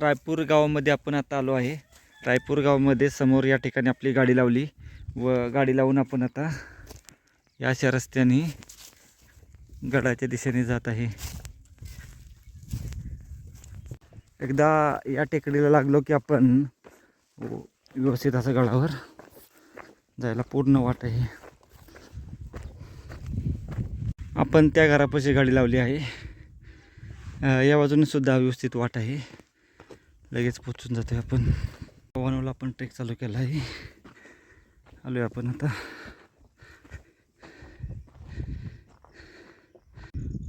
रायपूर गावामध्ये आपण आता आलो आहे. रायपूर गावामध्ये समोर या ठिकाणी आपली गाडी लावली व गाडी लावून आपण आता या अशा रस्त्याने गडाच्या दिशेने जात आहे. एकदा या टेकडीला लागलो की आपण व्यवस्थित असं गडावर जायला पूर्ण वाट आहे. आपण त्या घरापाशी गाडी लावली आहे. या बाजूने सुद्धा व्यवस्थित वाट आहे. लगेच पोचून जातो आहे आपण. वनवला आपण ट्रेक चालू केला आहे आलो आहे आपण आता.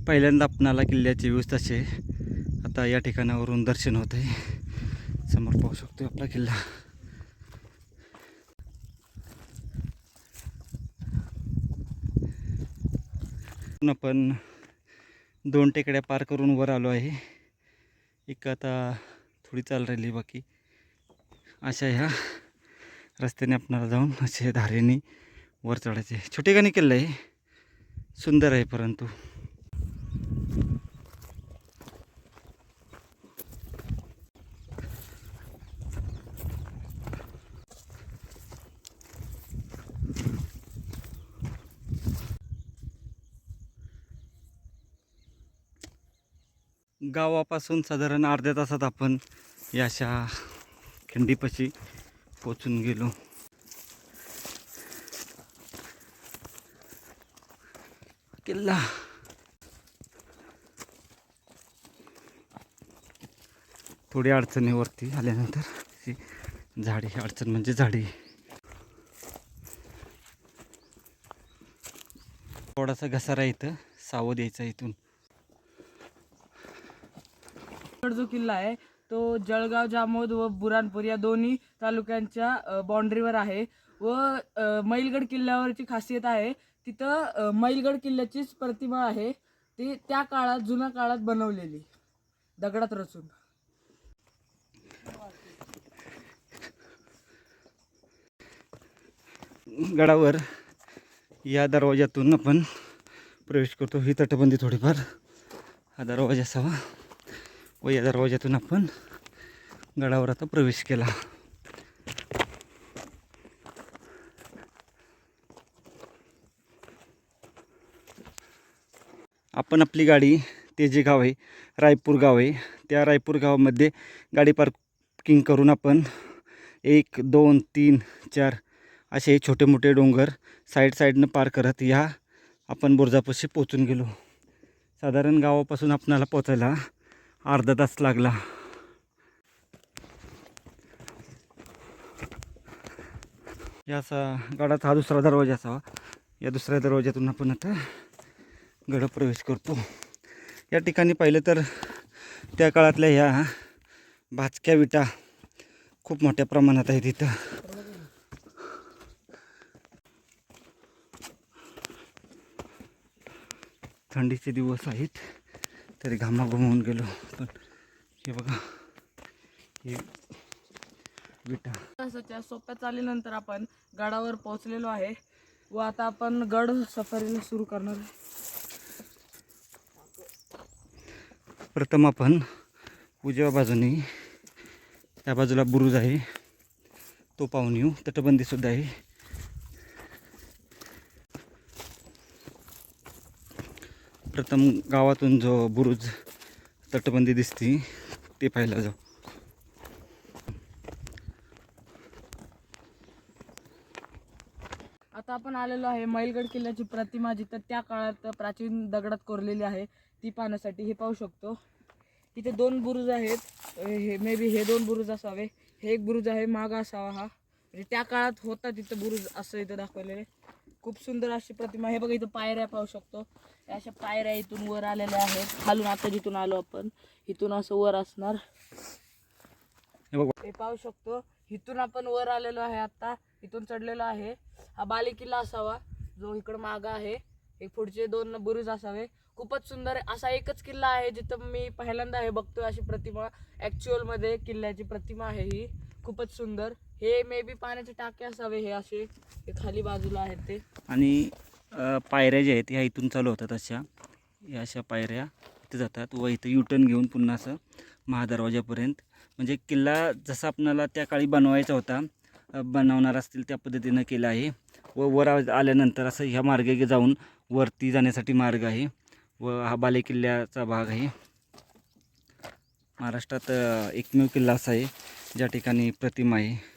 पहिल्यांदा आपणाला किल्ल्याची व्यवस्था असे आता या ठिकाणावरून दर्शन होत आहे समोर पाहू शकतो आपला किल्ला. आपण दोन टेकड्या पार करून वर आलो आहे. एक आता थोडी चाल राहिली बाकी. अशा ह्या रस्त्याने आपणाला जाऊन असे धारेने वर चढायचे. छोटे गाणी केलं आहे सुंदर आहे परंतु. गावापासून साधारण अर्ध्या तासात आपण या अशा खिंडीपाशी पोचून गेलो. किल्ला. थोडी अडचणीवरती आल्यानंतर झाडी अडचण म्हणजे झाडी. थोडासा घसारा इथं सावध यायचा इथून. गड जो किल्ला आहे. तो जळगाव जामोद व बुरानपूर या दोन्ही तालुक्यांच्या बाउंड्रीवर आहे व मैलगड किल्ल्यावरची खासियत आहे. तिथं मैलगड किल्ल्याचीच प्रतिमा आहे. ती त्या काळात जुन्या काळात बनवलेली. दगडात रचून. गडावर या दरवाज्यातून आपण प्रवेश करतो. ही तटबंदी थोडीफार हा दरवाजा असावा. व या दरवाज्यातून आपण गडावर आता प्रवेश केला. आपण आपली गाडी ते जे गाव आहे रायपूर गाव आहे त्या रायपूर गावामध्ये गाडी पार्किंग करून आपण एक दोन तीन चार असे छोटे मोठे डोंगर साईड साईडनं पार करत या आपण बुरजापाशी पोचून गेलो. साधारण गावापासून आपणाला पोचायला अर्धा तास लागला. या असा गडाचा हा दुसरा दरवाजा असावा. या दुसऱ्या दरवाज्यातून आपण आता गड प्रवेश करतो. या ठिकाणी पाहिलं तर त्या काळातल्या ह्या भाचक्या विटा खूप मोठ्या प्रमाणात आहेत इथं. थंडीचे दिवस आहेत. तरी घामाघूम गेलो. पण हे बघा हे विटा. तासाच्या सोप्या चालीनंतर आपण गडावर पोहोचलेलो आहे. व आता आपण गड सफारीला सुरू करणार प्रथम आपण उजव्या बाजूने त्या बाजूला बुरुज आहे. तो पाहून येऊ. तटबंदीसुद्धा आहे. प्रथम गावातून जो बुरुज तटबंदी दिसते ते पाहायला जाऊ. आता आपण आलेलो आहे मैलगड किल्ल्याची प्रतिमा जिथं त्या काळात प्राचीन दगडात कोरलेली आहे ती पाहण्यासाठी हे पाहू शकतो. इथे दोन बुरुज आहेत. हे मे बी हे दोन बुरुज असावे. हे एक बुरुज आहे मागा असावा हा. म्हणजे त्या काळात होता तिथं बुरुज असं इथं दाखवलेले खूप सुंदर अशी प्रतिमा. हे बघा इथं पायऱ्या पाहू शकतो. अशा पायऱ्या इथून वर आलेल्या आहेत. खालून आता जिथून आलो आपण इथून असं वर असणार. हे बघ. पाहू शकतो. इथून आपण वर आलेलो आहे आता. इथून चढलेलो आहे. हा बाली किल्ला असावा. जो इकडं मागा आहे. एक पुढचे दोन बुरुज असावे. खूपच सुंदर. असा एकच किल्ला आहे जिथं मी पहिल्यांदा हे बघतोय अशी प्रतिमा. ऍक्च्युअलमध्ये किल्ल्याची प्रतिमा आहे ही. खूपच सुंदर. हे मे बी पाण्याचे टाके असावे हे असे. हे खाली बाजूला आहेत ते. आणि अ, पायऱ्या ज्या आहेत ह्या इथून चालू होतात अशा. या अशा पायऱ्या इथे जातात व इथं युटर्न घेऊन पुन्हा असं महादरवाजापर्यंत. म्हणजे किल्ला जसा आपणाला त्या काळी बनवायचा होता अ, बनवणार असतील त्या पद्धतीनं केलं आहे. व वर आ- आल्यानंतर असं ह्या मार्गे जाऊन वरती जाण्यासाठी मार्ग आहे. व हा बालेकिल्ल्याचा भाग आहे. महाराष्ट्रात अ, एकमेव किल्ला असा आहे ज्या ठिकाणी प्रतिमा आहे.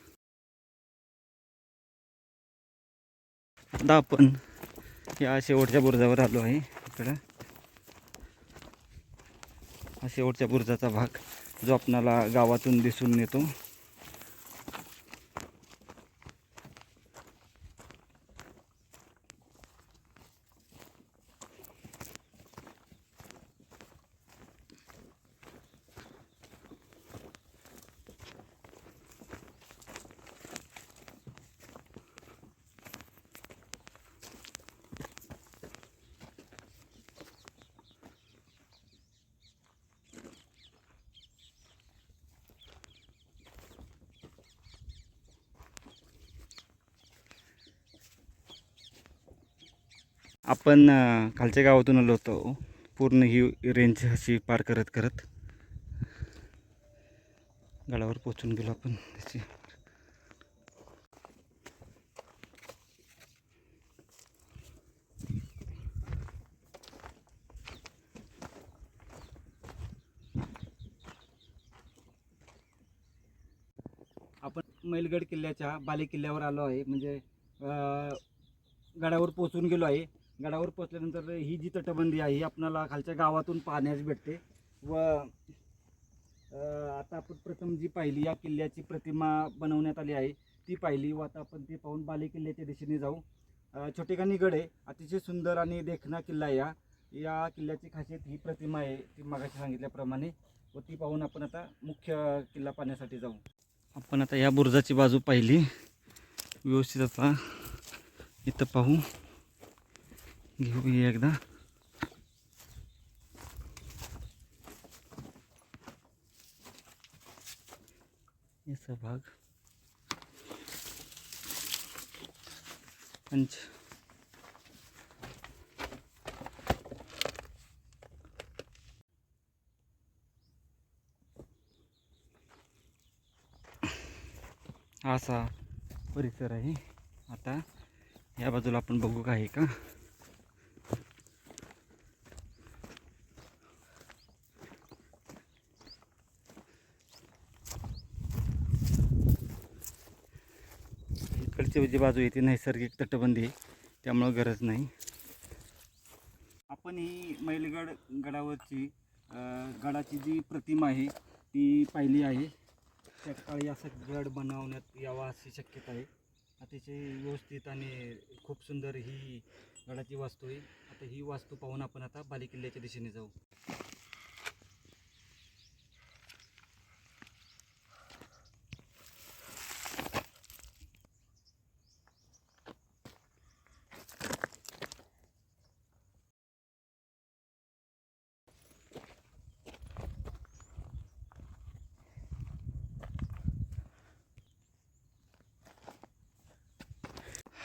आता आपण या शेवटच्या बुरुजावर आलो आहे इकडं. हा शेवटच्या बुरुजाचा भाग जो आपणाला गावातून दिसून येतो. आपण खालच्या गावातून आलो होतो. पूर्ण ही रेंज अशी पार करत करत गडावर पोचून गेलो आपण त्याची. आपण मैलगड किल्ल्याच्या बाले किल्ल्यावर आलो आहे. म्हणजे गडावर पोचून गेलो आहे. गडावर पोचल्यानंतर ही जी तटबंदी आहे ही आपणाला खालच्या गावातून पाहण्यास भेटते. व आता आपण प्रथम जी पाहिली या किल्ल्याची प्रतिमा बनवण्यात आली आहे ती पाहिली. व आता आपण ती पाहून बाले किल्ल्याच्या दिशेने जाऊ. छोटेखानी गड आहे. अतिशय सुंदर आणि देखणा किल्ला आहे या या किल्ल्याची खासियत ही प्रतिमा आहे ती मागाशी सांगितल्याप्रमाणे. व ती पाहून आपण आता मुख्य किल्ला पाहण्यासाठी जाऊ. आपण आता या बुरुजाची बाजू पाहिली. व्यवस्थित आता इथं पाहू. घेऊया एकदा. याचा भाग. पंच. असा परिसर आहे. आता या बाजूला आपण बघू काय आहे का? इकडची जी बाजू आहे ती नैसर्गिक तटबंदी आहे. त्यामुळं गरज नाही. आपण ही मैलगड गडावरची गडाची जी प्रतिमा आहे ती पाहिली आहे. त्या काळी असं गड बनवण्यात यावा अशी शक्यता आहे. अतिशय व्यवस्थित आणि खूप सुंदर ही गडाची वास्तू आहे. आता ही वास्तू पाहून आपण आता बालेकिल्ल्याच्या दिशेने जाऊ.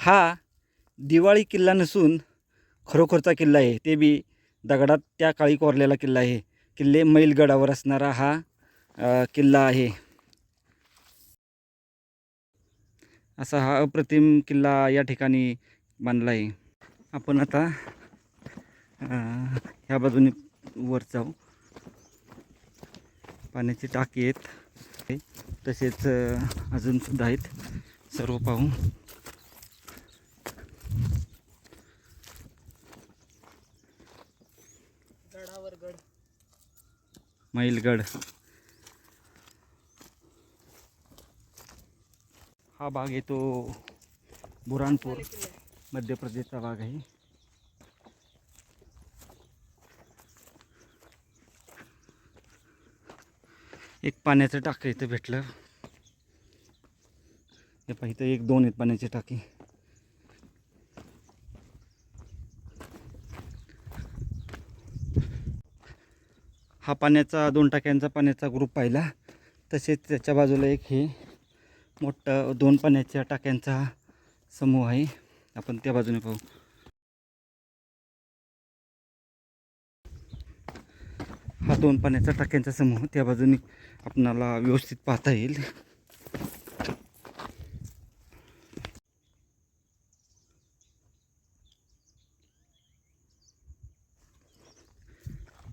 हा दिवाळी किल्ला नसून खरोखरचा किल्ला आहे. ते बी दगडात त्या काळी कोरलेला किल्ला आहे. किल्ले मैलगडावर असणारा हा किल्ला आहे. असा हा अप्रतिम किल्ला या ठिकाणी बांधला आहे. आपण आता ह्या बाजूने वर जाऊ. पाण्याची टाकी आहेत. तसेच अजूनसुद्धा आहेत. सर्व पाहू गडावर गड मैलगड हा भाग येतो बुरानपूर मध्य प्रदेशचा भाग आहे. एक पाण्याचं टाकं इथं भेटलं. हे पाहिजे इथं एक दोन आहेत पाण्याची टाकी. हा पाण्याचा दोन टाक्यांचा पाण्याचा ग्रुप पाहिला. तसेच त्याच्या बाजूला एक हे मोठं दोन पाण्याच्या टाक्यांचा समूह आहे. आपण त्या बाजूने पाहू. हा दोन पाण्याचा टाक्यांचा समूह त्या बाजूने आपणाला व्यवस्थित पाहता येईल.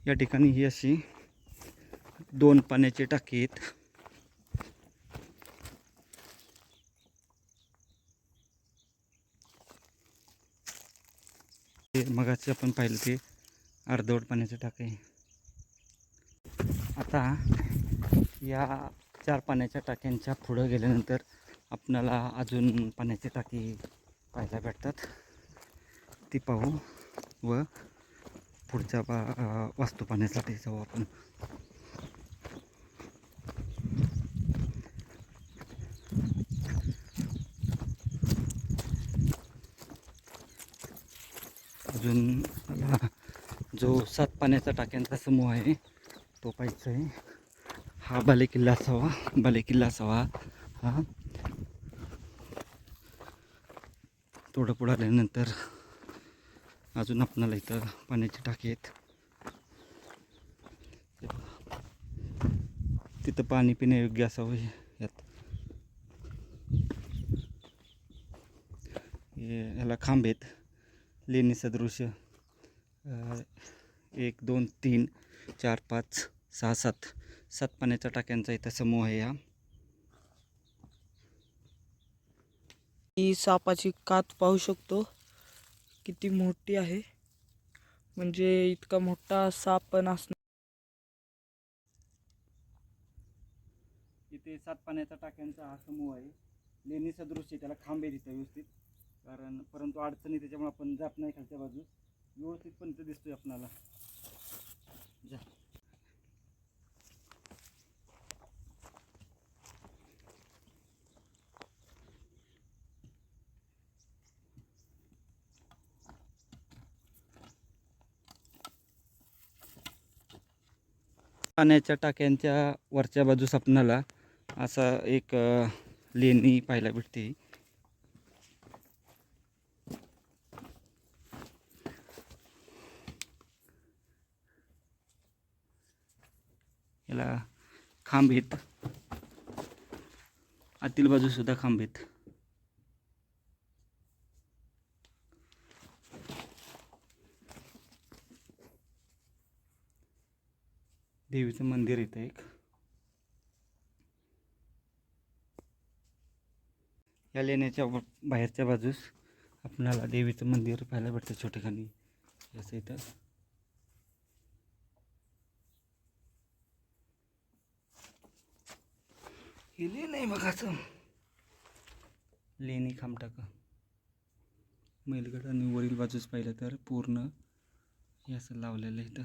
या ठिकाणी ही अशी दोन पाण्याचे टाकी आहेत. ते आपण पाहिलं ते अर्धवट पाण्याचे टाके आता या चार पाण्याच्या टाक्यांच्या पुढं गेल्यानंतर आपणाला अजून पाण्याची टाकी पाहायला भेटतात. ती पाहू व पुढच्या पा वास्तू पाण्यासाठी जाऊ आपण. अजून मला जो सात पाण्याचा टाक्यांचा समूह आहे तो पाहायचा आहे. हा बालेकिल्ला असावा बालेकिल्ला असावा हा. थोडं पुढं आल्यानंतर अजून आपणाला इथं पाण्याची टाकी आहेत. तिथं पाणी पिण्यायोग्य असावं यात. हे ह्याला खांब आहेत. लेणी सदृश एक दोन तीन चार पाच सहा सात. सात पाण्याच्या टाक्यांचा इथं समूह आहे हा. ही सापाची कात पाहू शकतो. किती मोठी आहे. म्हणजे इतका मोठा साप पण असणार. इथे सात पाण्याचा टाक्यांचा हा समूह आहे. लेणी सदृश आहे त्याला खांब आहे व्यवस्थित. कारण परंतु अडचणी त्याच्यामुळे आपण जात नाही खालच्या बाजूस. व्यवस्थित पण इथं दिसतोय आपणाला. जा. पाण्याच्या टाक्यांच्या वरच्या बाजूस आपणाला असा एक लेणी पाहायला भेटते. याला खांब आहेत. आतील बाजूसुद्धा खांब आहेत. देवीचं मंदिर इथं एक. या लेण्याच्या बाहेरच्या बाजूस आपणाला देवीचं मंदिर पाहायला भेटतं छोटेखानी. असं इथं. हे लेण आहे असं. लेणी खामटाका मेलगड आणि वरील बाजूस पाहिलं तर पूर्ण हे असं लावलेलं इथं.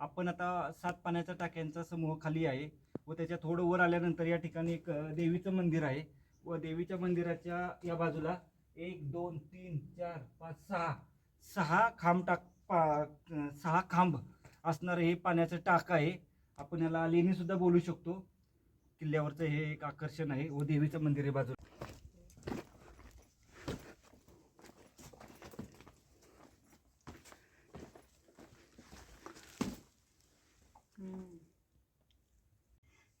आपण आता सात पाण्याच्या टाक्यांचा समूह खाली आहे व त्याच्या थोडं वर आल्यानंतर या ठिकाणी एक देवीचं मंदिर आहे. व देवीच्या मंदिराच्या या बाजूला एक दोन तीन चार पाच सहा सहा खांब टाक पा सहा खांब असणारं हे पाण्याचं टाक आहे. आपण याला लेणीसुद्धा बोलू शकतो. किल्ल्यावरचं हे एक आकर्षण आहे व देवीचं मंदिर आहे बाजूला.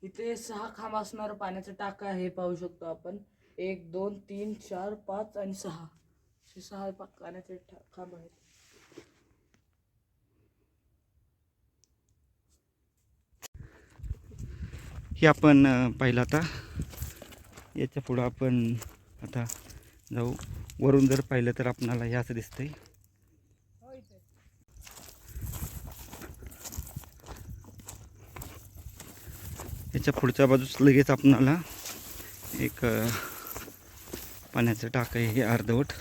इथे सहा खांब असणारं पाण्याचं टाका हे पाहू शकतो आपण. एक दोन तीन चार पाच आणि सहा. असे सहा पा- पाण्याचे खांब आहेत. हे आपण पाहिलं आता. याच्या पुढं आपण आता जाऊ. वरून जर पाहिलं तर आपणाला हे असं दिसतंय. याच्या पुढच्या बाजूस लगेच आपणाला एक पाण्याचं टाक आहे हे अर्धवट.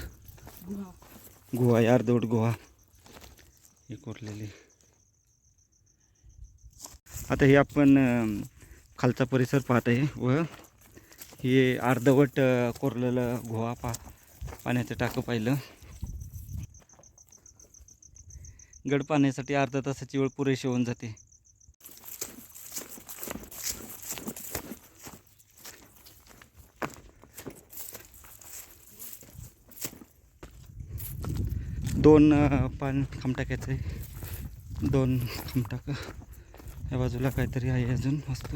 गुहा आहे अर्धवट गुहा. हे कोरलेली. आता हे आपण खालचा परिसर पाहत आहे व हे अर्धवट कोरलेलं गुहा पा पाण्याचं टाकं पाहिलं. गड पाण्यासाठी अर्धा तासाची वेळ पुरेशी होऊन जाते. दोन पान खमटाक्याचं आहे दोन खामटाकं या बाजूला काहीतरी आहे अजून मस्त.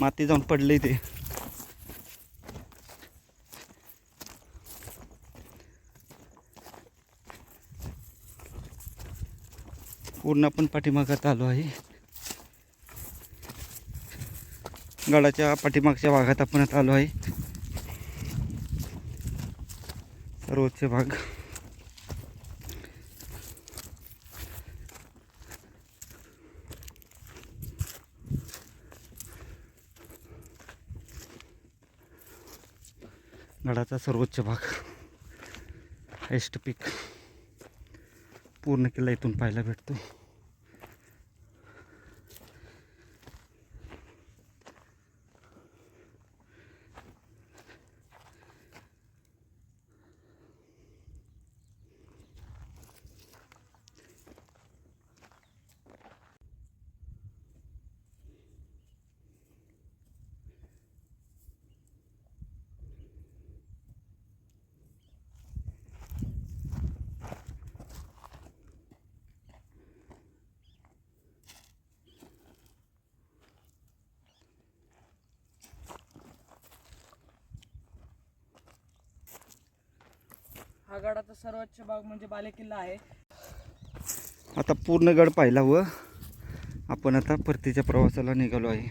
माती जाऊन पडली ते. पूर्ण आपण पाठीमागात आलो आहे. गडाच्या पाठीमागच्या भागात आपण आता आलो आहे. सर्वोच्च भाग. गडाचा सर्वोच्च भाग. Highest peak. पूर्ण किल्ला इथून पाहायला भेटतो. हा गडाचा सर्वोच्च भाग म्हणजे बालेकिल्ला आहे. आता पूर्ण गड पाहिला व आपण आता परतीच्या प्रवासाला निघालो आहे.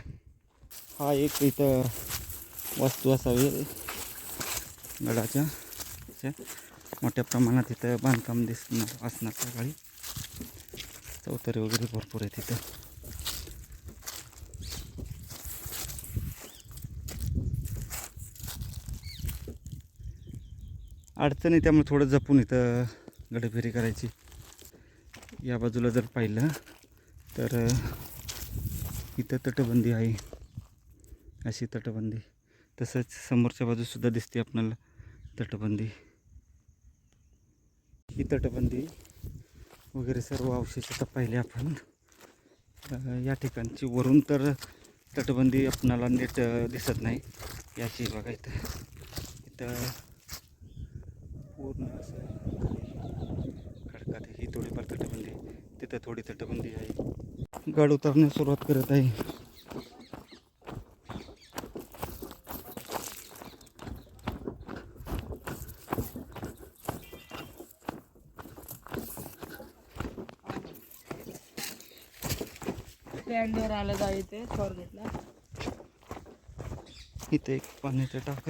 हा एक इथं वास्तू असावी. गडाच्या मोठ्या प्रमाणात इथं बांधकाम दिसणार असणार सकाळी. चौतरे वगैरे भरपूर आहे तिथं अडचण आहे त्यामुळे थोडं जपून इथं गडफेरी करायची. या बाजूला जर पाहिलं तर इथं तटबंदी आहे. अशी तटबंदी. तसंच समोरच्या बाजूसुद्धा दिसते आपल्याला तटबंदी. ही तटबंदी वगैरे सर्व अवशेष आता पाहिले आपण. या ठिकाणची वरून तर तटबंदी आपणाला नीट दिसत नाही. याची बघा इथं. इथं पूर्ण असं खडकात ही थोडीफार तटबंदी आहे. तिथं थोडी तटबंदी आहे. गड उतरण्यास सुरुवात करत आहे. स्टँडवर आलं जा इथे स्वारगेटला इथं एक पाण्याचं टाक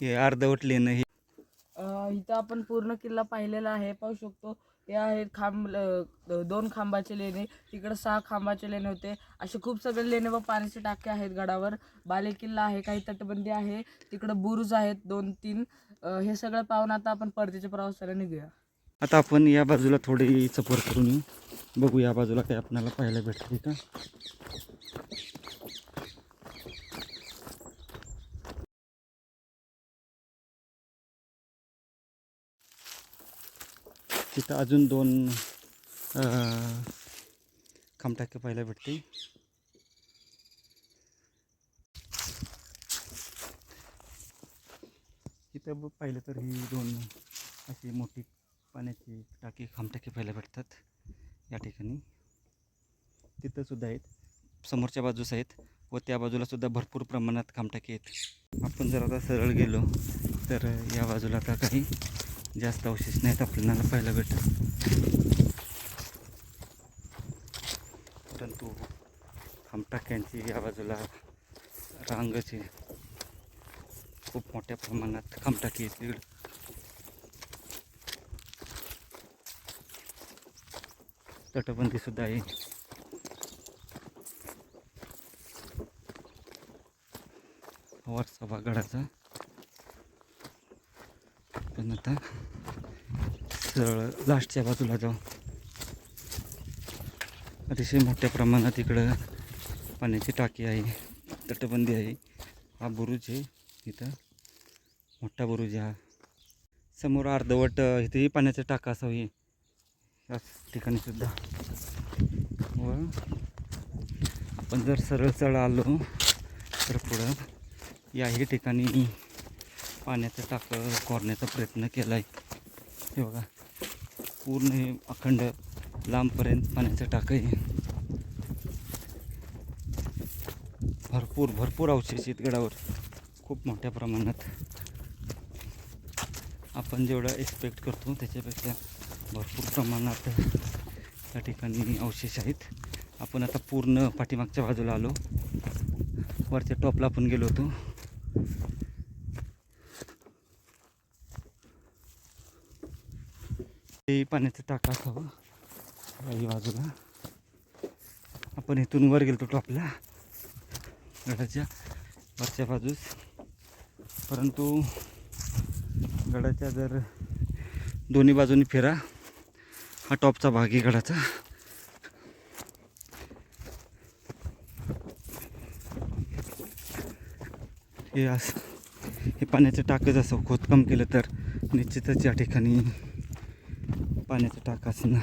हे अर्धवट लेणं हे. इथं आपण पूर्ण किल्ला पाहिलेला आहे. पाहू शकतो. हे आहेत खांब दोन खांबाचे लेणे. तिकडे सहा खांबाचे लेणे होते. असे खूप सगळे लेणे व पाण्याचे टाके आहेत गडावर. बाले किल्ला आहे. काही तटबंदी आहे. तिकडं बुरुज आहेत. दोन तीन. हे सगळं पाहून आता आपण परतीच्या प्रवासाला निघूया. आता आपण या बाजूला थोडी सफर करून बघू या बाजूला काय आपल्याला पाहायला भेटते का? तिथं अजून दोन अं, खामटाके पाहायला भेटते इथं पाहिलं तर ही दोन अशी मोठी पाण्याची टाकी खामटाकी पाहायला भेटतात या ठिकाणी. तिथंसुद्धा आहेत. समोरच्या बाजूस आहेत व त्या बाजूलासुद्धा भरपूर प्रमाणात खामटाकी आहेत. आपण जर आता सरळ गेलो तर या बाजूला आता काही जास्त अवशेष नाहीत आपल्याला पाहायला भेटत परंतु खामटाक्यांची या बाजूला रांगच आहे खूप मोठ्या प्रमाणात खामटाकी आहेत. तिकडं तटबंदी सुद्धा आहे. वरचा गडाचा आपण आता सरळ लास्टच्या बाजूला जाऊ. अतिशय मोठ्या प्रमाणात इकडं पाण्याची टाकी आहे तटबंदी आहे. हा बुरुज आहे. इथं मोठा बुरुज हा. समोर अर्धवट इथेही पाण्याचा टाका असावी. याच ठिकाणी सुद्धा. व आपण जर सरळ सरळ आलो तर पुढं याही ठिकाणी पाण्याचं टाकं कोरण्याचा प्रयत्न केला आहे हे बघा पूर्ण हे अखंड लांबपर्यंत पाण्याचं टाकं आहे. भरपूर भरपूर अवशेष आहेत गडावर. खूप मोठ्या प्रमाणात. आपण जेवढं एक्सपेक्ट करतो त्याच्यापेक्षा भरपूर प्रमाणात त्या ठिकाणी अवशेष आहेत. आपण आता पूर्ण पाठीमागच्या बाजूला आलो. वरच्या टॉपला आपण गेलो होतो. ते पाण्याचं टाका असावं काही बाजूला. आपण इथून वर गेलो टॉपला. गडाच्या वरच्या बाजूस. परंतु गडाच्या जर दोन्ही बाजूनी फिरा हा टॉपचा भाग आहे गडाचा. हे असं हे पाण्याचं टाकच असं खोदकाम केलं तर निश्चितच या ठिकाणी पाण्याचं टाका असणार.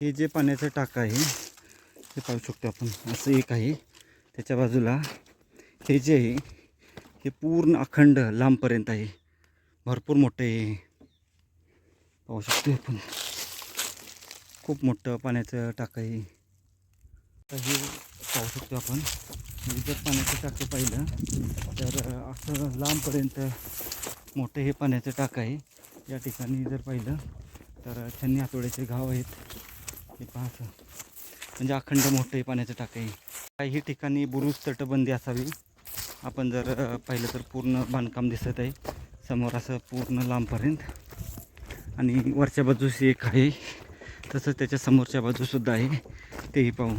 हे जे पाण्याचं टाका आहे हे पाहू शकतो आपण. असं एक आहे. त्याच्या बाजूला हे जे आहे हे पूर्ण अखंड लांबपर्यंत आहे. भरपूर मोठं आहे. पाहू शकतो आपण. खूप मोठं पाण्याचं टाकं आहे. तर हे पाहू शकतो आपण. म्हणजे जर पाण्याचं टाकं पाहिलं तर असं लांबपर्यंत मोठं हे पाण्याचं टाक आहे. या ठिकाणी जर पाहिलं तर छन्नी हातोड्याचे गाव आहेत. हे पाहतं. म्हणजे अखंड मोठं पाण्याचं टाक आहे काही ठिकाणी बुरुज तटबंदी असावी. आपण जर पाहिलं तर पूर्ण बांधकाम दिसत आहे. समोर असं पूर्ण लांबपर्यंत. आणि वरच्या बाजूस एक आहे. तसंच त्याच्या समोरच्या बाजूसुद्धा आहे. तेही पाहू.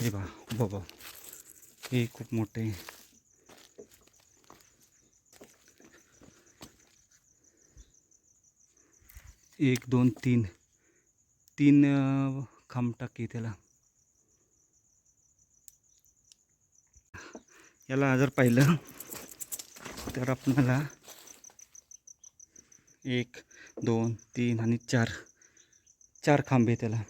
हे बा बाबा हे खूप मोठे एक दोन तीन. तीन खांब टाकी त्याला. याला जर पाहिलं तर आपणाला एक दोन तीन आणि चार चार खांबे त्याला.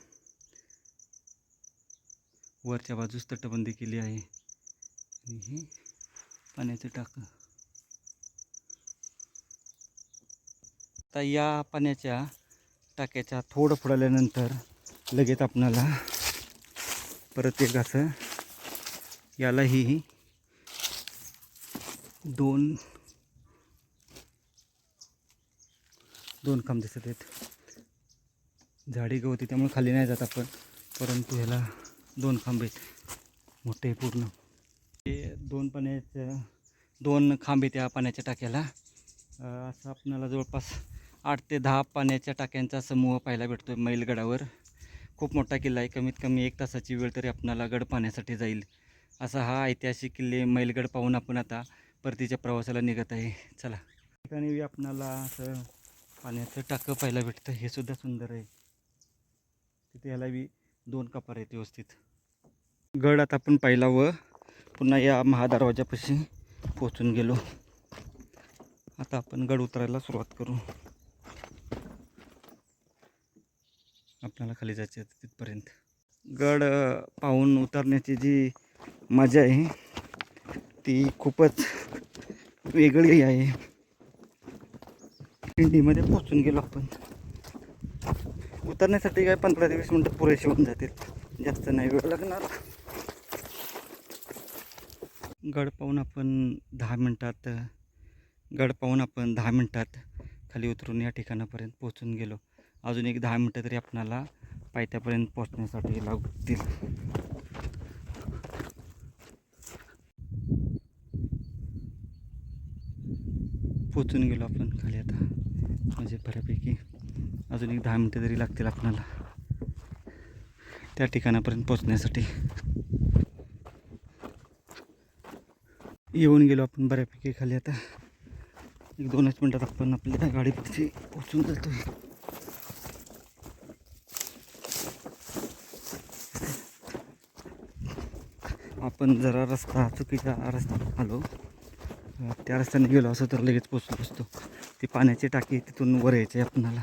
वरच्या बाजूस तटबंदी केली आहे. आणि हे पाण्याचं टाकं. आता या पाण्याच्या टाक्याच्या थोडं फुडल्यानंतर लगेच आपणाला परत एक असं यालाही दोन दोन खांब दिसत आहेत. झाडी गवती त्यामुळे खाली नाही जात आपण. परंतु ह्याला दोन खांब आहेत. मोठे पूर्ण. हे दोन पाण्याचं दोन खांब त्या पाण्याच्या टाक्याला. असं आपणाला जवळपास आठ ते दहा पाण्याच्या टाक्यांचा समूह पाहायला भेटतो मैलगडावर. खूप मोठा किल्ला आहे. कमीत कमी एक तासाची वेळ तरी आपणाला गड पाहण्यासाठी जाईल. असा हा ऐतिहासिक किल्ले मैलगड पाहून आपण आता परतीच्या प्रवासाला निघत आहे. चला. ठिकाणी आपणाला असं पाण्याचं टाकं पाहायला भेटतं हे सुद्धा सुंदर आहे. तिथे ह्याला बी दोन कपार आहेत व्यवस्थित. गड आता आपण पाहिला व पुन्हा या महादरवाजापाशी पोचून गेलो. आता आपण गड उतरायला सुरुवात करू. आपल्याला खाली जायचं आहे तिथपर्यंत. गड पाहून उतरण्याची जी मजा आहे ती खूपच वेगळी आहे. दिंडीमध्ये पोचून गेलो आपण. उतरण्यासाठी काय पंधरा ते वीस मिनटं पुरेसे होऊन जातील. जास्त नाही वेळ लागणार. गड पाहून आपण दहा मिनटात गड पाहून आपण दहा मिनटात खाली उतरून या ठिकाणापर्यंत पोहोचून गेलो. अजून एक दहा मिनटं तरी आपणाला पायथ्यापर्यंत पोहोचण्यासाठी लागतील. पोचून गेलो आपण खाली आता. म्हणजे बऱ्यापैकी अजून एक दहा मिनटं तरी लागतील आपणाला. त्या ठिकाणापर्यंत पोचण्यासाठी येऊन गेलो आपण बऱ्यापैकी खाली आता. एक दोनच मिनटात आपण आपल्या गाडीपाशी पोचून जातो आपण जरा रस्ता चुकीच्या रस्त्यात आलो त्या रस्त्याने गेलो असं तर लगेच पोचलो असतो. ती पाण्याची टाकी तिथून वर यायची आपणाला.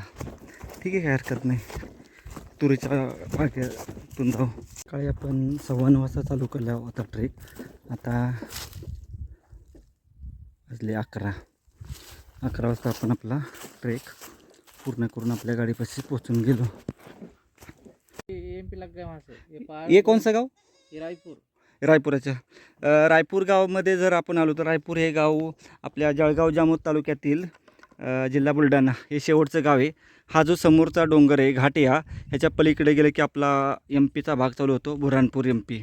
ठीक आहे काय हरकत नाही. तुरीच्या बागेतून जाऊ. सकाळी आपण सव्वा नऊ वाजता चालू केला होता ट्रेक आता वाजले अकरा. अकरा वाजता आपण आपला ट्रेक पूर्ण करून आपल्या गाडीपाशी पोचून गेलो. एम पी पहाड़ हे कोणचं गाव? रायपुर. रायपुराच्या. रायपूर गावामध्ये जर आपण आलो तर रायपूर हे गाव आपल्या जळगाव जामोद तालुक्यातील जिल्हा बुलढाणा हे शेवटचं गाव आहे. हा जो समोरचा डोंगर आहे घाटिया ह्याच्या पलीकडे गेलं की आपला एम पीचा भाग चालू होतो बुऱ्हाणपूर एम पी